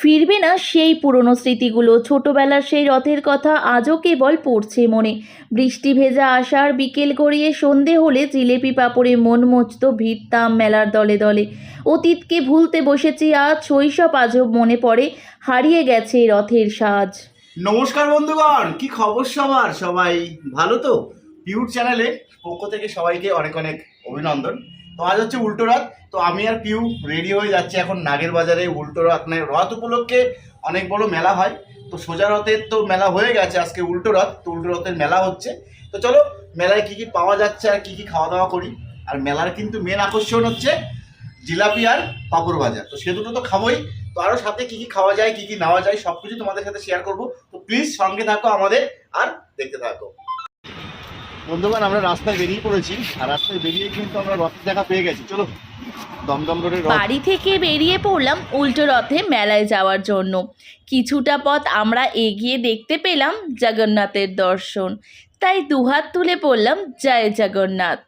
ফিরবে না সেই পুরনো স্মৃতিগুলো। ছোটবেলার সেই রথের কথা আজও কেবল পড়ছে মনে। বৃষ্টি ভেজা আসার বিকেল গড়িয়ে সন্ধে হলে জিলেপি পাপড়ে মন মচত ভিড়তাম মেলার দলে দলে। অতীতকে ভুলতে বসেছি আজ, শৈশব আজও মনে পড়ে, হারিয়ে গেছে রথের সাজ। নমস্কার বন্ধুগণ, কি খবর সবার? সবাই ভালো তো? পিউর চ্যানেলে পক্ষ থেকে সবাইকে অনেক অনেক অভিনন্দন। তো আজ হচ্ছে উল্টো রথ তো আমি আর পিউ রেডি হয়ে যাচ্ছি এখন নাগের বাজারে উল্টো রথ মানে রথ উপলক্ষে অনেক বড় মেলা হয়। তো সোজা রথের তো মেলা হয়ে গেছে আজকে উল্টো রথ। তো উল্টো রথের মেলা হচ্ছে। তো চলো, মেলায় কি কি পাওয়া যাচ্ছে আর কি কি খাওয়া দাওয়া করি। আর মেলার কিন্তু মেন আকর্ষণ হচ্ছে জিলাপি আর পাঁপড় ভাজা। তো সে দুটো তো খাবোই। তো আরও সাথে কি কি খাওয়া যায়, কি কি নেওয়া যায় সব কিছু তোমাদের সাথে শেয়ার করব। তো প্লিজ সঙ্গে থাকো আমাদের আর দেখতে থাকো। বন্ধুগণ, আমরা রাস্তায় বেরিয়ে পড়েছি। আর রাস্তায় বেরিয়ে কিন্তু আমরা রথের দেখা পেয়ে গেছি। চলো বাড়ি থেকে বেরিয়ে পড়লাম উল্টো রথে মেলায় যাওয়ার জন্য। কিছুটা পথ আমরা এগিয়ে দেখতে পেলাম জগন্নাথের দর্শন। তাই দুহাত তুলে পড়লাম জয় জগন্নাথ।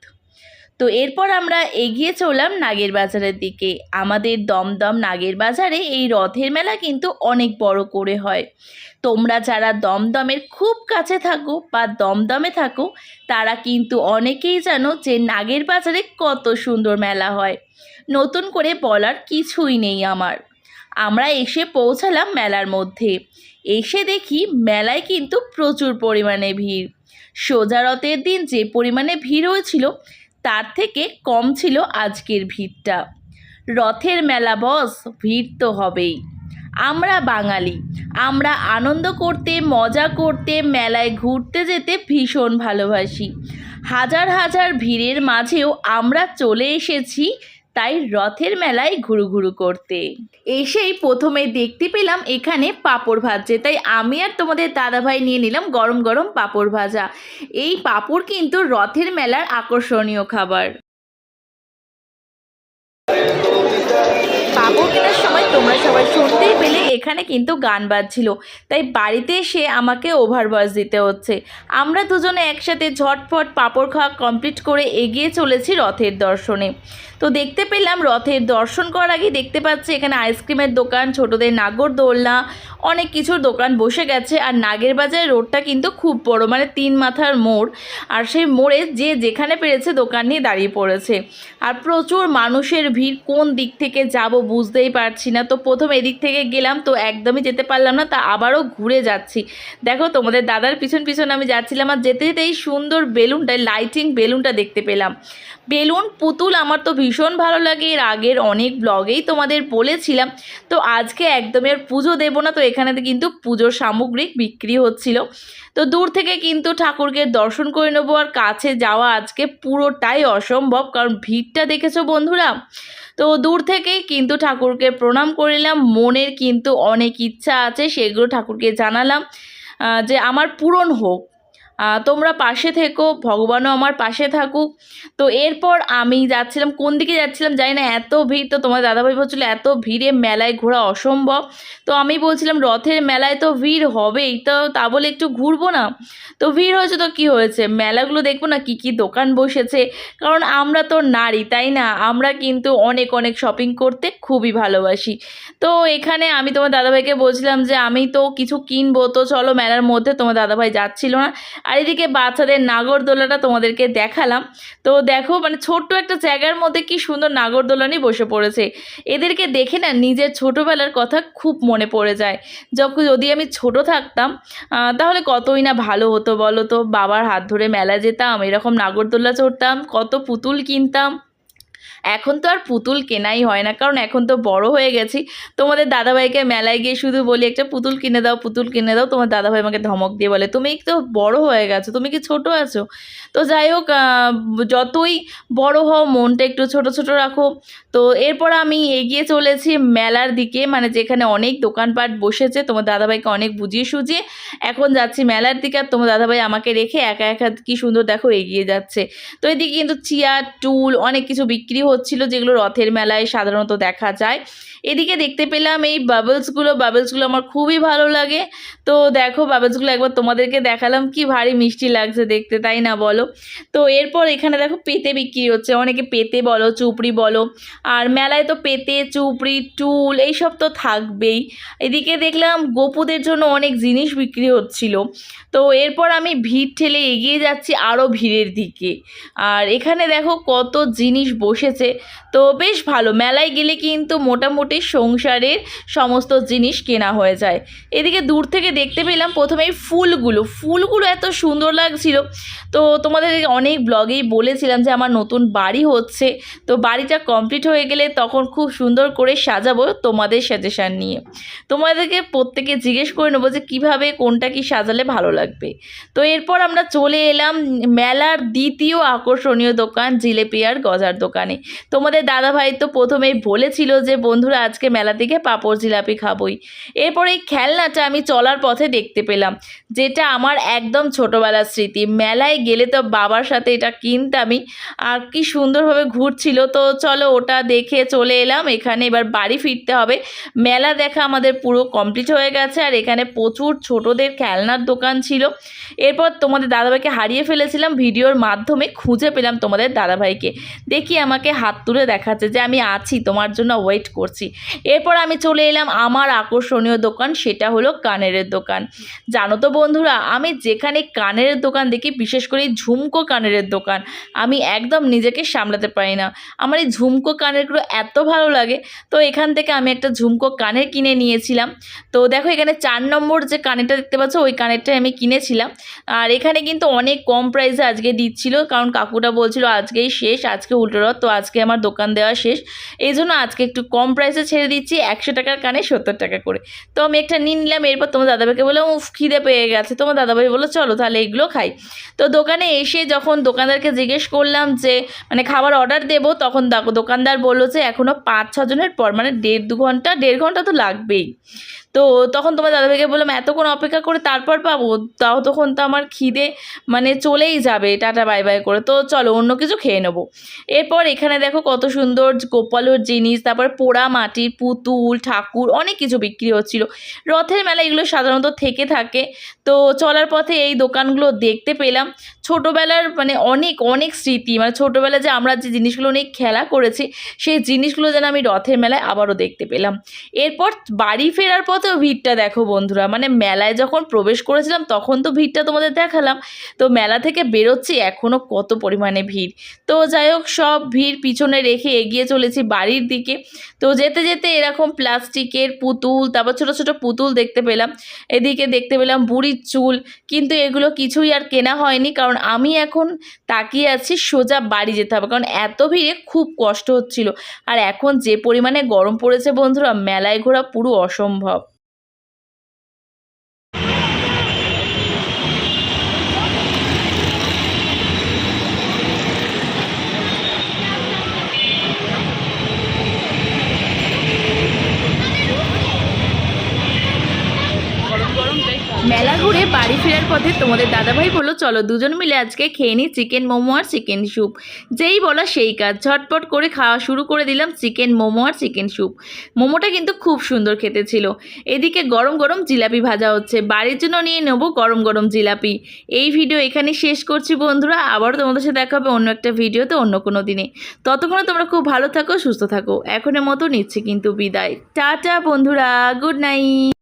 তো এরপর আমরা এগিয়ে চললাম নাগের বাজারের দিকে। আমাদের দমদম নাগের বাজারে এই রথের মেলা কিন্তু অনেক বড় করে হয়। তোমরা যারা দমদমের খুব কাছে থাকো বা দমদমে থাকো, তারা কিন্তু অনেকেই জানো যে নাগের বাজারে কত সুন্দর মেলা হয়। নতুন করে বলার কিছুই নেই আমার। আমরা এসে পৌঁছালাম মেলার মধ্যে। এসে দেখি মেলায় কিন্তু প্রচুর পরিমাণে ভিড়। সোজা রথের দিন যে পরিমাণে ভিড় হয়েছিল তার থেকে কম ছিল আজকের ভিড়টা। রথের মেলা বস, ভিড় তো হবেই। আমরা বাঙালি, আমরা আনন্দ করতে, মজা করতে, মেলায় ঘুরতে যেতে ভীষণ ভালোবাসি। হাজার হাজার ভিড়ের মাঝেও আমরা চলে এসেছি তাই রথের মেলায় ঘুরু ঘুরু করতে। এসেই প্রথমে দেখতে পেলাম এখানে পাঁপড় ভাজছে। তাই আমি আর তোমাদের দাদাভাই নিয়ে নিলাম গরম গরম পাপড় ভাজা। এই পাপড় কিন্তু রথের মেলার আকর্ষণীয় খাবার। পাপড় কেনার সময় তোমরা সবাই শুনতেই পেলে, এখানে কিন্তু গান বাজছিল। তাই বাড়িতে এসে আমাকে ওভার ভয়েস দিতে হচ্ছে। আমরা দুজনে একসাথে ঝটফট পাঁপড় খাওয়া কমপ্লিট করে এগিয়ে চলেছি রথের দর্শনে। তো দেখতে পেলাম রথের দর্শন করার আগে দেখতে পাচ্ছি এখানে আইসক্রিমের দোকান, ছোটদের নাগর দোলনা, অনেক কিছুর দোকান বসে গেছে। আর নাগের বাজার রোডটা কিন্তু খুব বড় মানে তিন মাথার মোড়। আর সেই মোড়ে যে যেখানে পেরেছে দোকান নিয়ে দাঁড়িয়ে পড়েছে। আর প্রচুর মানুষের ভিড়, কোন দিক থেকে যাব বুঝতেই পারছি না। তো প্রথম এদিক থেকে গেলাম, তো একদমই যেতে পারলাম না, তা আবারও ঘুরে যাচ্ছি। দেখো, তোমাদের দাদার পিছন পিছন আমি যাচ্ছিলাম আর যেতে যেতে এই সুন্দর বেলুনটা লাইটিং বেলুনটা দেখতে পেলাম। বেলুন, পুতুল আমার তো ভীষণ ভালো লাগে, এর আগের অনেক ব্লগেই তোমাদের বলেছিলাম, তো আজকে একদমই আর পুজো দেবো না, তো এখানে কিন্তু পুজোর সামগ্রিক বিক্রি হচ্ছিল। তো দূর থেকে কিন্তু ঠাকুরকে দর্শন করে নেব, আর কাছে যাওয়া আজকে পুরোটাই অসম্ভব, কারণ ভিড়টা দেখেছ বন্ধুরা? তো দূর থেকেই কিন্তু ঠাকুরকে প্রণাম করিলাম। মনের কিন্তু অনেক ইচ্ছা আছে, সেগুলো ঠাকুরকে জানালাম যে আমার পূরণ হোক। তোমরা পাশে থেকো, ভগবানও আমার পাশে থাকুক। তো এরপর আমি যাচ্ছিলাম, কোন দিকে যাচ্ছিলাম জানি না, এত ভিড়, তো তোমার দাদাভাই বলছিল এত ভিড়ে মেলায় ঘোরা অসম্ভব। তো আমি বলছিলাম, রথের মেলায় তো ভিড় হবেই, তো তা বলে একটু ঘুরবো না? তো ভিড় হয়েছে তো কি হয়েছে? মেলাগুলো দেখব না, কি কি দোকান বসেছে? কারণ আমরা তো নারী, তাই না? আমরা কিন্তু অনেক অনেক শপিং করতে খুবই ভালোবাসি। তো এখানে আমি তোমার দাদাভাইকে বলছিলাম যে, আমি তো কিছু কিনবো, তো চলো মেলার মধ্যে। তোমার দাদাভাই যাচ্ছিল না। আর এদিকে বাচ্চাদের নাগরদোলাটা তোমাদেরকে দেখালাম। তো দেখো মানে ছোট্ট একটা জায়গার মধ্যে কি সুন্দর নাগরদোলানি বসে পড়েছে। এদেরকে দেখে না নিজের ছোটোবেলার কথা খুব মনে পড়ে যায়। যখন যদি আমি ছোট থাকতাম তাহলে কতই না ভালো হতো বলো তো? বাবার হাত ধরে মেলা যেতাম, এরকম নাগরদোলা চড়তাম, কত পুতুল কিনতাম। এখন তো আর পুতুল কেনাই হয় না, কারণ এখন তো বড় হয়ে গেছি। তোমাদের দাদাভাইকে মেলায় গিয়ে শুধু বলি, একটা পুতুল কিনে দাও, পুতুল কিনে দাও। তোমার দাদাভাই আমাকে ধমক দিয়ে বলে, তুমি তো বড় হয়ে গেছো, তুমি কি ছোট আছো? তো যাই হোক যতই বড় হও, মনটা একটু ছোট ছোট রাখো। তো এরপর আমি এগিয়ে চলেছি মেলার দিকে মানে যেখানে অনেক দোকানপাট বসেছে, তোমার দাদাভাইকে অনেক বুঝিয়ে সুঝিয়ে। এখন যাচ্ছি মেলার দিকে, আর তোমার দাদাভাই আমাকে রেখে একা একা কি সুন্দর দেখো এগিয়ে যাচ্ছে। তো এদিকে কিন্তু চেয়ার, টুল, অনেক কিছু বিক্রি হচ্ছিল, যেগুলো রথের মেলায় সাধারণত দেখা যায়। এদিকে দেখতে পেলাম এই বাবলসগুলো বাবলসগুলো আমার খুবই ভালো লাগে। তো দেখো বাবলসগুলো একবার তোমাদেরকে দেখালাম, কি ভারী মিষ্টি লাগছে দেখতে, তাই না বলো? তো এরপর এখানে দেখো, পেতে বিক্রি হচ্ছে। অনেকে পেতে বলো, চুপড়ি বলো, আর মেলায় তো পেতে, চুপড়ি, টুল, এইসব তো থাকবেই। এদিকে দেখলাম, গোপুদের জন্য অনেক জিনিস বিক্রি হচ্ছিল। তো এরপর আমি ভিড় ঠেলে এগিয়ে যাচ্ছি আরও ভিড়ের দিকে। আর এখানে দেখো, কত জিনিস বসেছে তো বেশ ভালো, মেলায় গেলে কিন্তু মোটামুটি সংসারের সমস্ত জিনিস কেনা হয়ে যায়। এদিকে দূর থেকে দেখতে পেলাম প্রথমে এই ফুলগুলো ফুলগুলো এত সুন্দর লাগছিল। তো তোমাদের অনেক ব্লগেই বলেছিলাম যে আমার নতুন বাড়ি হচ্ছে, তো বাড়িটা কমপ্লিট হয়ে গেলে তখন খুব সুন্দর করে সাজাবো তোমাদের সাজেশান নিয়ে। তোমাদেরকে প্রত্যেকে জিজ্ঞেস করে নেব যে কীভাবে কোনটা কি সাজালে ভালো লাগবে। তো এরপর আমরা চলে এলাম মেলার দ্বিতীয় আকর্ষণীয় দোকান, জিলেপি আর গজার দোকানে। তোমাদের দাদাভাই তো প্রথমেই বলেছিল যে, বন্ধুরা, আজকে মেলা থেকে পাঁপড় জিলাপি খাবই। এরপর এই খেলনাটা আমি চলার পথে দেখতে পেলাম। যেটা আমার একদম ছোটোবেলার স্মৃতি। মেলায় গেলে তো বাবার সাথে এটা কিনতামই। আর কি সুন্দরভাবে ঘুরছিল। তো চলো ওটা দেখে চলে এলাম। এখানে এবার বাড়ি ফিরতে হবে। মেলা দেখা আমাদের পুরো কমপ্লিট হয়ে গেছে। আর এখানে প্রচুর ছোটদের খেলনার দোকান ছিল। এরপর তোমাদের দাদাভাইকে হারিয়ে ফেলেছিলাম। ভিডিওর মাধ্যমে খুঁজে পেলাম তোমাদের দাদাভাইকে। দেখি আমাকে হাত তুলে দেখাচ্ছে যে আমি আছি, তোমার জন্য ওয়েট করছি। এরপর আমি চলে এলাম আমার আকর্ষণীয় দোকান, সেটা হলো কানের দোকান। জানো তো বন্ধুরা, আমি যেখানে কানের দোকান দেখি, বিশেষ করে ঝুমকো কানের দোকান, আমি একদম নিজেকে সামলাতে পারি না। আমার এই ঝুমকো কানেরগুলো এত ভালো লাগে। তো এখান থেকে আমি একটা ঝুমকো কানের কিনে নিয়েছিলাম। তো দেখো, এখানে চার নম্বর যে কানেরটা দেখতে পাচ্ছ, ওই কানেরটাই আমি কিনেছিলাম। আর এখানে কিন্তু অনেক কম প্রাইসে আজকে দিচ্ছিল, কারণ কাকুটা বলছিল আজকেই শেষ, আজকে উল্টো রথ, তো আজকে আমার দোকান দেওয়া শেষ। এই জন্য আজকে একটু কম প্রাইসে ছেড়ে দিচ্ছি, একশো টাকার কানে সত্তর টাকা করে। তো আমি একটা নিয়ে নিলাম, এরপর তোমার দাদাভাইকে বললাম, উফ, খিদে পেয়ে গেছে। তোমার দাদাভাই বলল, চলো তাহলে এগুলো খাই। তো দোকানে এসে যখন দোকানদারকে জিজ্ঞেস করলাম যে মানে খাবার অর্ডার দেব? তখন দোকানদার বলল যে এখনও পাঁচ ছজনের পর মানে দেড় দু ঘণ্টা, দেড় ঘণ্টা তো লাগবেই। তো তখন তোমার দাদাভাইকে বললাম, এতক্ষণ অপেক্ষা করে তারপর পাবো? তাও তখন তো আমার খিদে মানে চলেই যাবে। টাটা, বাই বাই করে। তো চলো অন্য কিছু খেয়ে নেব। এরপর এখানে দেখো কত সুন্দর গোপালোর জিনিস, তারপর পোড়া মাটির পুতুল, ঠাকুর অনেক কিছু বিক্রি হচ্ছিল। রথের মেলা এগুলো সাধারণত থেকে থাকে। তো চলার পথে এই দোকানগুলো দেখতে পেলাম। ছোটোবেলার মানে অনেক অনেক স্মৃতি। মানে ছোটোবেলায় যে আমরা যে জিনিসগুলো নিয়ে খেলা করেছি, সেই জিনিসগুলো যেন আমি রথের মেলায় আবারও দেখতে পেলাম। এরপর বাড়ি ফেরার পথেও ভিড়টা দেখো বন্ধুরা মানে মেলায় যখন প্রবেশ করেছিলাম তখন তো ভিড়টা তোমাদের দেখালাম। তো মেলা থেকে বেরোচ্ছি এখনও কত পরিমাণে ভিড়। তো যাই হোক, সব ভিড় পিছনে রেখে এগিয়ে চলেছি বাড়ির দিকে। তো যেতে যেতে এরকম প্লাস্টিকের পুতুল, তারপর ছোটো ছোটো পুতুল দেখতে পেলাম। এদিকে দেখতে পেলাম বুড়ির চুল, কিন্তু এগুলো কিছুই আর কেনা হয়নি, কারণ আমি এখন তাকিয়ে আছি সোজা বাড়ি যেতে হবে, কারণ এত ভিড়ে খুব কষ্ট হচ্ছিল। আর এখন যে পরিমাণে গরম পড়েছে বন্ধুরা, মেলায় ঘোরা পুরো অসম্ভব। মেলা ঘুরে বাড়ি ফেরার পথে তোমাদের দাদাভাই বলল, চলো দুজন মিলে আজকে খেয়ে নিই চিকেন মোমো আর চিকেন স্যুপ। যেই বলা সেই কাজ, ঝটপট করে খাওয়া শুরু করে দিলাম চিকেন মোমো আর চিকেন স্যুপ। মোমোটা কিন্তু খুব সুন্দর খেতে ছিল। এদিকে গরম গরম জিলাপি ভাজা হচ্ছে। বাড়ির জন্য নিয়ে নেব গরম গরম জিলাপি। এই ভিডিও এখানে শেষ করছি বন্ধুরা। আবারও তোমাদের সাথে দেখা হবে অন্য একটা ভিডিওতে অন্য কোনো দিনে। ততক্ষণে তোমরা খুব ভালো থাকো, সুস্থ থাকো। এখনের মতো নিচ্ছে কিন্তু বিদায়। টাটা বন্ধুরা, গুড নাইট।